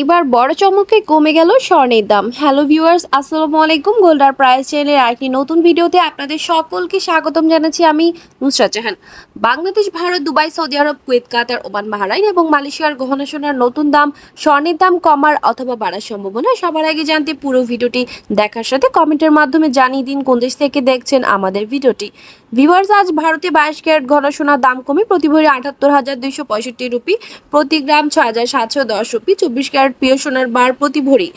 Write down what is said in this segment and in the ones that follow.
এবার বড় চমকে কমে গেল স্বর্ণের দাম। হ্যালো ভিউয়ার্স আসসালামু আলাইকুম। গোল্ডার প্রাইস চ্যানেলের আরেকটি নতুন ভিডিওতে আপনাদের সকলকে স্বাগতম জানাচ্ছি আমি Nusrat Jahan. Bangladesh, Bharat, Dubai, Saudi Arabia, Kuwait, Qatar, Oman, Bahrain এবং মালয়েশিয়ার গহনা সোনার নতুন দাম, স্বর্ণের দাম কমার অথবা বাড়ার সম্ভাবনা সবার আগে জানতে পুরো ভিডিওটি দেখার সাথে কমেন্টের মাধ্যমে জানিয়ে দিন কোন দেশ থেকে দেখছেন আমাদের ভিডিওটি। ভিউয়ার্স, আজ ভারতে বাইশ ক্যারেট ঘন সোনার দাম কমে প্রতি ভরি আটাত্তর হাজার দুইশো পঁয়ষট্টি রুপি, প্রতি গ্রাম ছয় হাজার সাতশো দশ রুপি, চব্বিশ ক্যারেট প্রিয় সোনার বার প্রতি ভরি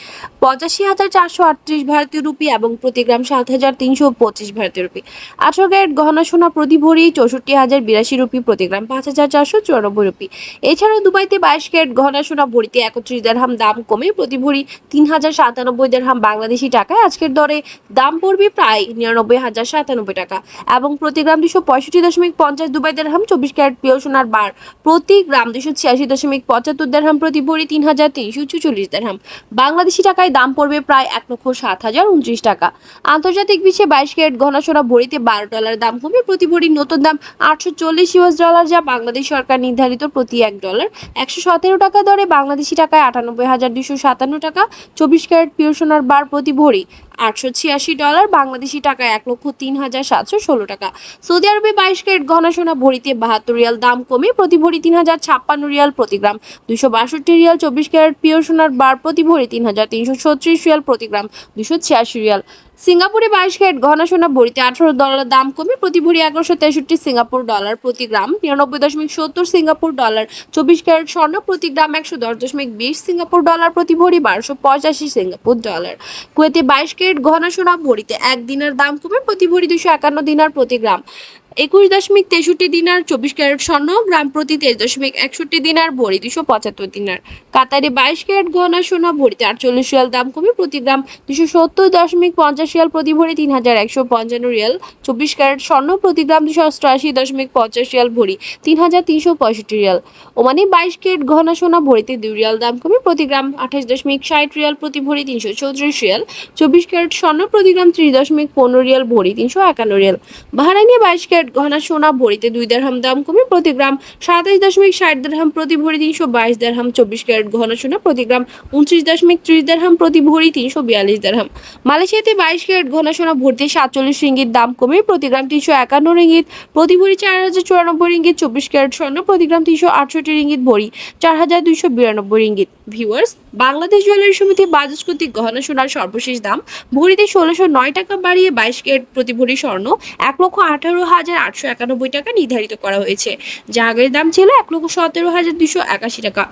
পঁচাশি হাজার চারশো আটত্রিশ ভারতীয় রুপি এবং প্রতি গ্রাম সাত হাজার তিনশো পঁচিশ ভারতীয় রুপি। আঠারো ক্যারেট গহনা সোনা প্রতি ভরি চৌষট্টি হাজার বিরাশি রুপি, প্রতি গ্রাম পাঁচ হাজার চারশো চুরানব্বই রুপি। এছাড়াও দুবাইতে বাইশ ক্যারেট গহনা সোনা ভরিতে একত্রিশ দেড়হাম দাম কমে প্রতি ভরি তিন হাজার সাতানব্বই দেড়হাম বাংলাদেশি টাকায়। আজকের দরে দাম পড়বে প্রায় নিরানব্বই হাজার সাতানব্বই টাকা এবং প্রতি গ্রাম দুশো পঁয়ষট্টি দশমিক পঞ্চাশ দুবাই দেড়হাম, চব্বিশ ক্যারেট পিও সোনার বার। প্রতি গ্রাম দুশো ছিয়াশি দশমিক পঁচাত্তর দেড়হাম, প্রতি ভরি তিন হাজার তিনশো চুচল্লিশ দেড়হাম। বাংলাদেশি টাকায় দাম পড়বে প্রায় এক লক্ষ সাত হাজার উনত্রিশ টাকা। আন্তর্জাতিক বিশ্বে বাইশ ক্যারেট ঘনা সোনা ভরিতে বারো ডলার দাম কমে, প্রতি ভরির নতুন দাম আটশো চল্লিশ ইউএস ডলার যা বাংলাদেশ সরকার নির্ধারিত প্রতি এক ডলার একশো সতেরো টাকা দরে। বাংলাদেশি টাকায় আটানব্বই হাজার দুশো সাতান্ন টাকা, চব্বিশ ক্যারেট পিওর সোনার বার প্রতি ভরি আটশো ছিয়াশি ডলার, বাংলাদেশি টাকায় এক লক্ষ তিন হাজার সাতশো ষোলো টাকা। সৌদি আরবে বাইশ ক্যারেট ঘনা সোনা ভরিতে বাহাত্তর রিয়াল দাম কমে প্রতি ভরি তিন হাজার ছাপ্পান্ন রিয়াল প্রতি গ্রাম। দুশো বাষট্টি রিয়াল চব্বিশ ক্যারেট পিওর সোনার বার প্রতি ভরি তিন হাজার তিনশো ছত্রিশ রিয়াল প্রতি গ্রাম। দুশো ছিয়াশি রিয়াল সিঙ্গাপুরে বাইশ ক্যারেট ঘন সোনা ভরিতে আঠারো ডলার দাম কমে প্রতি ভরি এগারোশো তেষট্টি সিঙ্গাপুর ডলার প্রতি গ্রাম, নিরানব্বই দশমিক সত্তর সিঙ্গাপুর ডলার, চব্বিশ ক্যারেট স্বর্ণ প্রতি গ্রাম, একশো দশ দশমিক বিশ সিঙ্গাপুর ডলার প্রতি ভরি, বারোশো পঁচাশি সিঙ্গাপুর ডলার। কুয়েতে বাইশ ক্যারেট ঘন সোনা ভরিতে এক দিনের দাম কমে প্রতি ভরি দুশো একান্ন দিনার প্রতি গ্রাম। একুশ দশমিক তেষট্টি দিনার চব্বিশ ক্যারেট স্বর্ণ, গ্রাম প্রতি তেইশ দশমিক একষট্টি দিনার ভরি দুশো পঁচাত্তর দিনার। কাতারে বাইশ ক্যারেট গহনা সোনা, ভরিতে আটচল্লিশ রিয়াল, দাম কমে প্রতি গ্রাম দুশো সত্তর দশমিক পঞ্চাশ রিয়াল প্রতি ভরি, তিন হাজার একশো পঞ্চান্ন রিয়াল চব্বিশ ক্যারেট স্বর্ণ প্রতি গ্রাম দুশো অষ্টআশি দশমিক পঞ্চাশ রিয়াল ভরি, তিন হাজার তিনশো পঁয়ষট্টি রিয়াল। ওমানে বাইশ ক্যারেট গহনা সোনা, ভরিতে দুই রিয়াল, দাম কমে প্রতি গ্রাম আঠাশ দশমিক ষাট রিয়াল প্রতি ভরি, তিনশো চৌত্রিশ রিয়াল। চব্বিশ ক্যারেট স্বর্ণ প্রতি গ্রাম ত্রিশ দশমিক পনেরো রিয়াল, ভরি তিনশো একান্ন রিয়াল। বাহারাইনে বাইশ ক্যারেট গহনা সোনা ভরিতে দুই দেড়হাম দাম কমে প্রতি গ্রাম সাতাশ দশমিক ষাট দেড়হাম প্রতি ভরি তিনশো বাইশ দেড়হাম চব্বিশ ক্যারেট গহনা সোনা প্রতি গ্রাম উনত্রিশ দশমিক ত্রিশ দেড়হাম প্রতি ভরি তিনশো বিয়াল্লিশ দেড়হাম। মালয়েশিয়াতে বাইশ ক্যারেট গহনা সোনা ভর্তি সাতচল্লিশ রিঙ্গিত দাম কমে প্রতি গ্রাম তিনশো একান্ন রিঙ্গিত, প্রতি ভরি চার হাজার চুরানব্বই রিঙ্গিত চব্বিশ ক্যারেট স্বর্ণ, প্রতি গ্রাম তিনশো আটষট্টি রিঙ্গিত ভরি চার হাজার দুইশো বিরানব্বই রিঙ্গিত। ভিউয়ার্স, বাংলাদেশ জুয়েলারি সমিতি বাজাজ কর্তৃক গহনা সোনার সর্বশেষ দাম ভরিতে ষোলোশো নয় টাকা বাড়িয়ে বাইশ ক্যারেট প্রতি ভরি স্বর্ণ, এক লক্ষ আঠারো হাজার আটশো একানব্বই টাকা নির্ধারিত করা হয়েছে। যা আগের দাম ছিল এক লক্ষ সতেরো হাজার দুশো একাশি টাকা।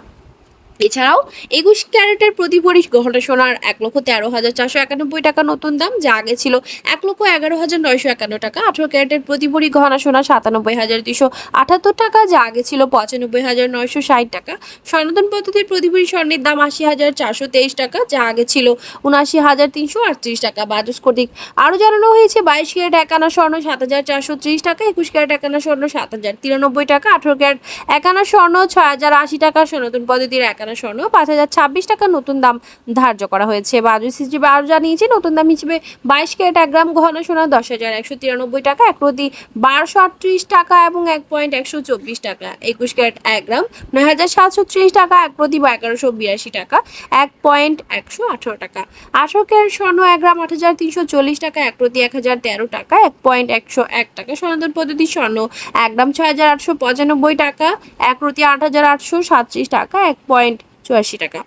এছাড়াও একুশ ক্যারেটের প্রতি ভরি গহনা সোনার এক লক্ষ তেরো হাজার চারশো একানব্বই টাকা নতুন দাম, যা আগে ছিল এক লক্ষ এগারো হাজার নয়শো একান্ন টাকা। আঠারো ক্যারেটের প্রতি ভরি গহনা সোনা সাতানব্বই হাজার দুশো আঠাত্তর টাকা, যা আগে ছিল পঁচানব্বই হাজার নয়শো ষাট টাকা। সনাতন পদ্ধতির প্রতি ভরি স্বর্ণের দাম আশি হাজার চারশো তেইশ টাকা, যা আগে ছিল উনআশি হাজার তিনশো আটত্রিশ টাকা। বাজস কর্তৃক আরও জানানো হয়েছে, বাইশ ক্যারেট একানা স্বর্ণ সাত হাজার চারশো ত্রিশ টাকা, একুশ ক্যারেট একানা স্বর্ণ সাত হাজার তিরানব্বই টাকা, আঠারো ক্যারেট একানা স্বর্ণ ছয় হাজার আশি টাকা। সনাতন পদ্ধতির একানা স্বর্ণ পাঁচ হাজার ছাব্বিশ টাকা নতুন দাম ধার্য করা হয়েছে। বাজুস হিসেবে আরও জানিয়েছে, নতুন দাম হিসেবে বাইশ ক্যারেট এক গ্রাম ঘন সোনা দশ হাজার একশো তিরানব্বই টাকা, এক প্রতি বারোশো আটত্রিশ টাকা এবং এক পয়েন্ট একশো চব্বিশ টাকা। একুশ ক্যারেট এক গ্রাম নয় হাজার সাতশো ত্রিশ টাকা, এক প্রতি এগারোশো বিরাশি টাকা, এক পয়েন্ট একশো আঠারো টাকা। আঠারো ক্যারেট স্বর্ণ এক গ্রাম আট হাজার তিনশো চল্লিশ টাকা, এক প্রতি এক হাজার তেরো টাকা, এক পয়েন্ট একশো এক টাকা। সনাতন পদ্ধতির স্বর্ণ এক গ্রাম ছয় হাজার আটশো পঁচানব্বই টাকা, এক প্রতি আট হাজার আটশো সাতত্রিশ টাকা, এক পয়েন্ট চুয়াশি টাকা।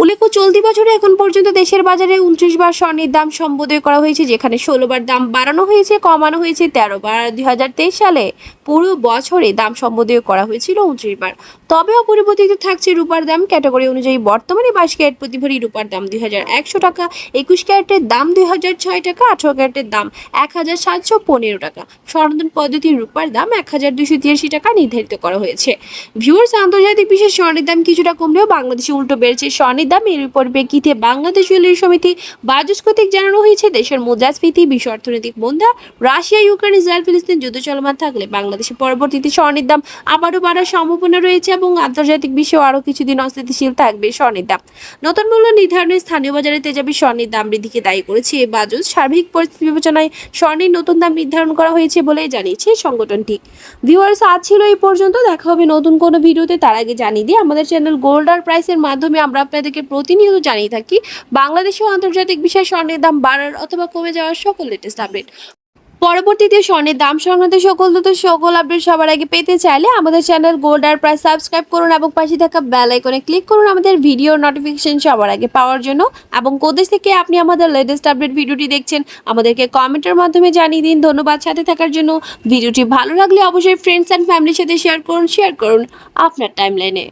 উল্লেখ্য, চলতি বছরে এখন পর্যন্ত দেশের বাজারে উনত্রিশ বার স্বর্ণের দাম সম্বোধন করা হয়েছে, যেখানে ষোলো বার দাম বাড়ানো হয়েছে, কমানো হয়েছে তেরো বার। দুই হাজার তেইশ সালে পুরো বছরে দাম সম্বোধন করা হয়েছিল উনত্রিশ বার। তবে অপরিবর্তিত থাকছে রূপার দাম। ক্যাটাগরি অনুযায়ী বর্তমানে বাইশ ক্যারেট প্রতি ভরি রূপার দাম দুই হাজার একশো টাকা, একুশ ক্যারেটের দাম দুই হাজার ছয় টাকা, আঠারো ক্যারেটের দাম এক হাজার সাতশো পনেরো টাকা। সনাতন পদ্ধতির রূপার দাম এক হাজার দুশো তিরাশি টাকা নির্ধারিত করা হয়েছে। ভিউয়ার্স, আন্তর্জাতিক বিশেষ স্বর্ণের দাম কিছুটা কমলেও বাংলাদেশে উল্টো বেড়েছে। স্বর্ণের স্বর্ণের দাম এর পরিপ্রেক্ষিতে বাংলাদেশ জুয়েলারি সমিতি বাজুস কর্তৃক জানানো হয়েছে, দেশের মুদ্রাস্ফীতি, বিশ্ব অর্থনৈতিক মন্দা, রাশিয়া, ইউক্রেন, ইসরায়েল, ফিলিস্তিন যুদ্ধ চলমান থাকলে বাংলাদেশে পরবর্তীতে স্বর্ণের দাম আবারও বাড়ার সম্ভাবনা রয়েছে এবং আন্তর্জাতিক বিশ্বেও আরও কিছুদিন অস্থিতিশীল থাকবে স্বর্ণের দাম নতুন মূল্য নির্ধারণে স্থানীয় বাজারে তেজাবি স্বর্ণের দাম বৃদ্ধিকে দায়ী করেছে বাজুস। সার্বিক পরিস্থিতি বিবেচনায় স্বর্ণের নতুন দাম নির্ধারণ করা হয়েছে বলে জানিয়েছে সংগঠনটি। ভিউয়ার্স, আজ ছিল এই পর্যন্ত। দেখা হবে নতুন কোনো ভিডিওতে। তার আগে জানিয়ে দিই, আমাদের চ্যানেল গোল্ড আর প্রাইসের মাধ্যমে আমরা আপনাদেরকে প্রতিনিয়ত জানিয়ে থাকি, বাংলাদেশ ও আন্তর্জাতিক বিষয়ে স্বর্ণের দাম বাড়ার অথবা কমে যাওয়ার সকল লেটেস্ট আপডেট পরবর্তীতে স্বর্ণের দাম সংক্রান্ত সকল তথ্য, সকল আপডেট সবার আগে পেতে চাইলে আমাদের চ্যানেল গোল্ড আর প্রাইস সাবস্ক্রাইব করুন এবং পাশে থাকা বেল আইকনে ক্লিক করুন আমাদের ভিডিও নোটিফিকেশন সবার আগে পাওয়ার জন্য এবং কোদেশ থেকে আপনি আমাদের লেটেস্ট আপডেট ভিডিওটি দেখছেন, আমাদেরকে কমেন্টের মাধ্যমে জানিয়ে দিন। ধন্যবাদ সাথে থাকার জন্য। ভিডিওটি ভালো লাগলে অবশ্যই ফ্রেন্ডস অ্যান্ড ফ্যামিলির সাথে শেয়ার করুন শেয়ার করুন আপনার টাইম টাইমলাইনে